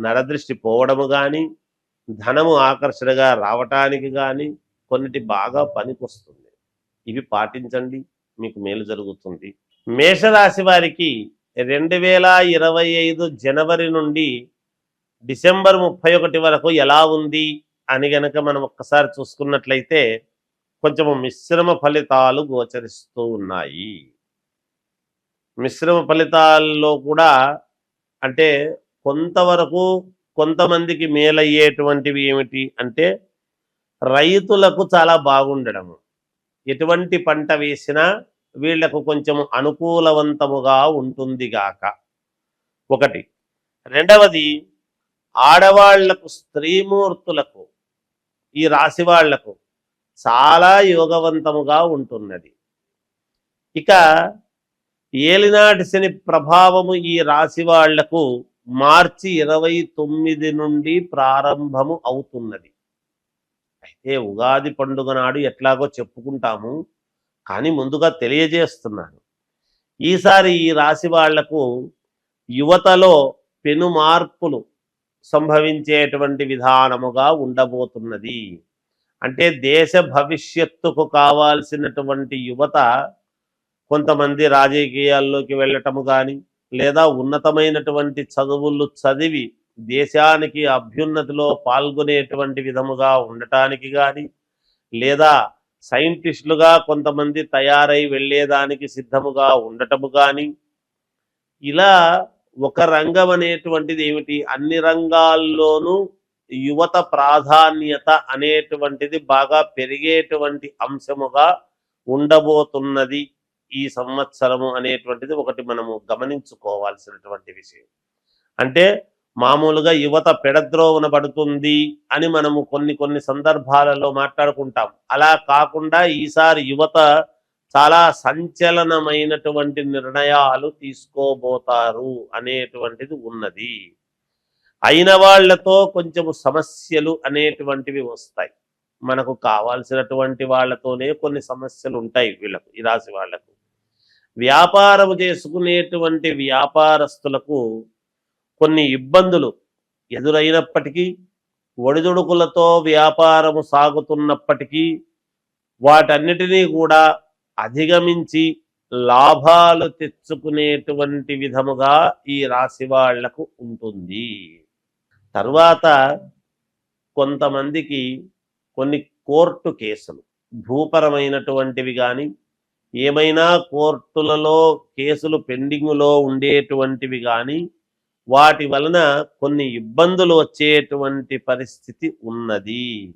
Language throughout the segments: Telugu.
నరదృష్టి పోవడము కానీ ధనము ఆకర్షణగా రావటానికి కానీ కొన్నిటి బాగా పనికొస్తుంది. ఇవి పాటించండి మీకు మేలు జరుగుతుంది. మేషరాశి వారికి రెండు వేల ఇరవై ఐదు జనవరి నుండి డిసెంబర్ ముప్పై ఒకటి వరకు ఎలా ఉంది అని గనక మనం ఒక్కసారి చూసుకున్నట్లయితే కొంచెము మిశ్రమ ఫలితాలు గోచరిస్తూ ఉన్నాయి. మిశ్రమ ఫలితాల్లో కూడా అంటే కొంతవరకు కొంతమందికి మేలయ్యేటువంటివి ఏమిటి అంటే రైతులకు చాలా బాగుండడము. ఎటువంటి పంట వేసినా వీళ్ళకు కొంచెం అనుకూలవంతముగా ఉంటుంది గాక. ఒకటి. రెండవది ఆడవాళ్ళకు స్త్రీమూర్తులకు ఈ రాశి వాళ్ళకు చాలా యోగవంతముగా ఉంటున్నది. ఇక ఏలినాటి శని ప్రభావము ఈ రాశి వాళ్ళకు మార్చి ఇరవై తొమ్మిది నుండి ప్రారంభము అవుతున్నది. అయితే ఉగాది పండుగ నాడు ఎట్లాగో చెప్పుకుంటాము కానీ ముందుగా తెలియజేస్తున్నాను. ఈసారి ఈ రాశి వాళ్ళకు యువతలో పెను మార్పులు సంభవించేటువంటి విధానముగా ఉండబోతున్నది. అంటే దేశ భవిష్యత్తుకు కావాల్సినటువంటి యువత కొంతమంది రాజకీయాల్లోకి వెళ్ళటము కానీ లేదా ఉన్నతమైనటువంటి చదువులు చదివి దేశానికి అభ్యున్నతిలో పాల్గొనేటువంటి విధముగా ఉండటానికి కానీ లేదా సైంటిస్టులుగా కొంతమంది తయారై వెళ్ళేదానికి సిద్ధముగా ఉండటము కానీ ఇలా ఒక రంగం అనేటువంటిది ఏమిటి? అన్ని రంగాల్లోనూ యువత ప్రాధాన్యత అనేటువంటిది బాగా పెరిగేటువంటి అంశముగా ఉండబోతున్నది. ఈ సంవత్సరము అనేటువంటిది ఒకటి మనము గమనించుకోవాల్సినటువంటి విషయం. అంటే మామూలుగా యువత పెడద్రోవన పడుతుంది అని మనము కొన్ని కొన్ని సందర్భాలలో మాట్లాడుకుంటాం. అలా కాకుండా ఈసారి యువత చాలా సంచలనమైనటువంటి నిర్ణయాలు తీసుకోబోతారు అనేటువంటిది ఉన్నది. అయిన వాళ్ళతో కొంచెము సమస్యలు అనేటువంటివి వస్తాయి. మనకు కావాల్సినటువంటి వాళ్ళతోనే కొన్ని సమస్యలు ఉంటాయి వీళ్ళకు ఈ రాశి వాళ్ళకు వ్యాపారం చేసుకునేటువంటి వ్యాపారస్తులకు కొన్ని ఇబ్బందులు ఎదురైనప్పటికీ ఒడిదుడుకులతో వ్యాపారము సాగుతున్నప్పటికీ వాటన్నిటినీ కూడా అధిగమించి లాభాలు తెచ్చుకునేటువంటి విధముగా ఈ రాశి వాళ్ళకు ఉంటుంది. తర్వాత కొంతమందికి కొన్ని కోర్టు కేసులు భూపరమైనటువంటివి కానీ ఏమైనా కోర్టులలో కేసులు పెండింగులో ఉండేటువంటివి కానీ వాటి వలన కొన్ని ఇబ్బందులు వచ్చేటువంటి పరిస్థితి ఉన్నది.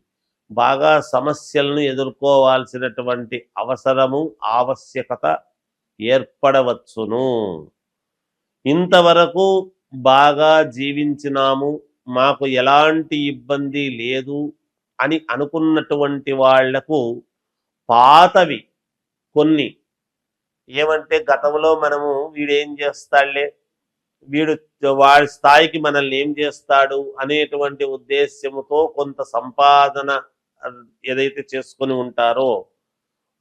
బాగా సమస్యలను ఎదుర్కోవాల్సినటువంటి అవసరము ఆవశ్యకత ఏర్పడవచ్చును. ఇంతవరకు బాగా జీవించినాము మాకు ఎలాంటి ఇబ్బంది లేదు అని అనుకున్నటువంటి వాళ్ళకు పాతవి కొన్ని. ఏమంటే గతంలో మనము వీడేం చేస్తాడులే? వీడు వాడి స్థాయికి మనల్ని ఏం చేస్తాడు అనేటువంటి ఉద్దేశ్యముతో కొంత సంపాదన ఏదైతే చేసుకొని ఉంటారో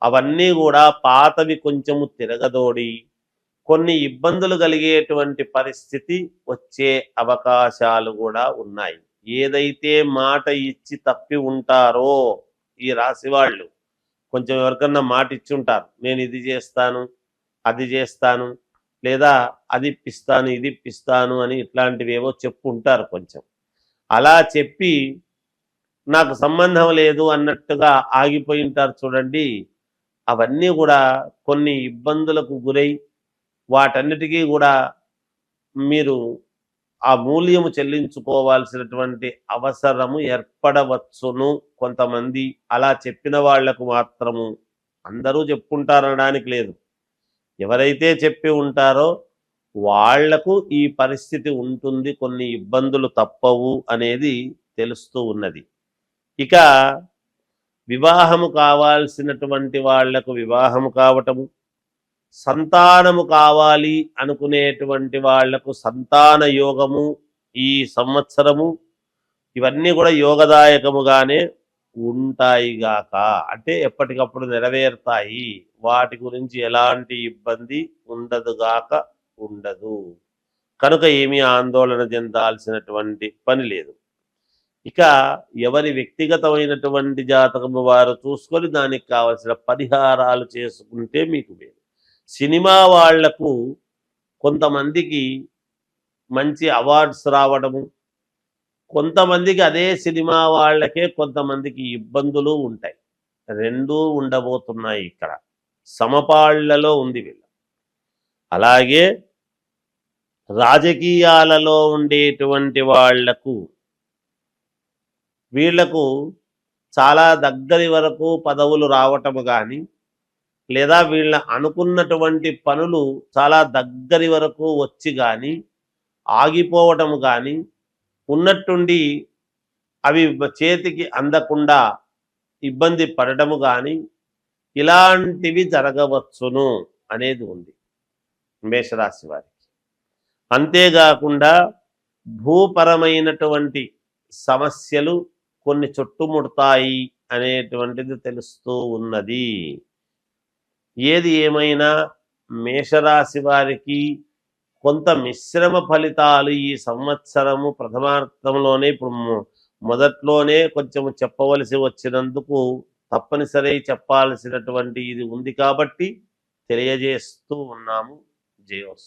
అవన్నీ కూడా పాతవి కొంచెము తిరగదోడి కొన్ని ఇబ్బందులు కలిగేటువంటి పరిస్థితి వచ్చే అవకాశాలు కూడా ఉన్నాయి. ఏదైతే మాట ఇచ్చి తప్పి ఉంటారో ఈ రాశి వాళ్ళు కొంచెం ఎవరికన్నా మాట ఇచ్చి ఉంటారు నేను ఇది చేస్తాను అది చేస్తాను లేదా అది ఇప్పిస్తాను ఇది ఇప్పిస్తాను అని ఇట్లాంటివి ఏవో చెప్పుంటారు కొంచెం. అలా చెప్పి నాకు సంబంధం లేదు అన్నట్టుగా ఆగిపోయి ఉంటారు చూడండి. అవన్నీ కూడా కొన్ని ఇబ్బందులకు గురై వాటన్నిటికీ కూడా మీరు ఆ మూల్యము చెల్లించుకోవాల్సినటువంటి అవసరము ఏర్పడవచ్చును. కొంతమంది అలా చెప్పిన వాళ్ళకు మాత్రము అందరూ చెప్పుకుంటారనడానికి లేదు. ఎవరైతే చెప్పి ఉంటారో వాళ్ళకు ఈ పరిస్థితి ఉంటుంది. కొన్ని ఇబ్బందులు తప్పవు అనేది తెలుస్తూ ఉన్నది. ఇక వివాహము కావాల్సినటువంటి వాళ్ళకు వివాహము కావటము సంతానము కావాలి అనుకునేటువంటి వాళ్ళకు సంతాన యోగము ఈ సంవత్సరము ఇవన్నీ కూడా యోగదాయకముగానే ఉంటాయి గాక. అంటే ఎప్పటికప్పుడు నెరవేరుతాయి. వాటి గురించి ఎలాంటి ఇబ్బంది ఉండదుగాక ఉండదు. కనుక ఏమీ ఆందోళన చెందాల్సినటువంటి పని లేదు. ఇక ఎవరి వ్యక్తిగతమైనటువంటి జాతకము వారు చూసుకొని దానికి కావలసిన పరిహారాలు చేసుకుంటే మీకు వేరు సినిమా వాళ్ళకు కొంతమందికి మంచి అవార్డ్స్ రావడము కొంతమందికి అదే సినిమా వాళ్ళకే కొంతమందికి ఇబ్బందులు ఉంటాయి. రెండూ ఉండబోతున్నాయి ఇక్కడ. సమపాళ్ళలో ఉంది వీళ్ళ. అలాగే రాజకీయాలలో ఉండేటువంటి వాళ్ళకు వీళ్ళకు చాలా దగ్గరి వరకు పదవులు రావటము కానీ లేదా వీళ్ళ అనుకున్నటువంటి పనులు చాలా దగ్గరి వరకు వచ్చి కానీ ఆగిపోవటము కానీ ఉన్నట్టుండి అవి చేతికి అందకుండా ఇబ్బంది పడటము కానీ ఇలాంటివి జరగవచ్చును అనేది ఉంది మేషరాశి వారికి. అంతేకాకుండా భూపరమైనటువంటి సమస్యలు కొన్ని చుట్టుముడతాయి అనేటువంటిది తెలుస్తూ ఉన్నది. ఏది ఏమైనా మేషరాశి వారికి కొంత మిశ్రమ ఫలితాలు ఈ సంవత్సరము ప్రథమార్థంలోనే ఇప్పుడు మొదట్లోనే కొంచెం చెప్పవలసి వచ్చినందుకు తప్పనిసరి చెప్పాల్సినటువంటి ఇది ఉంది కాబట్టి తెలియజేస్తూ ఉన్నాము. జయోస్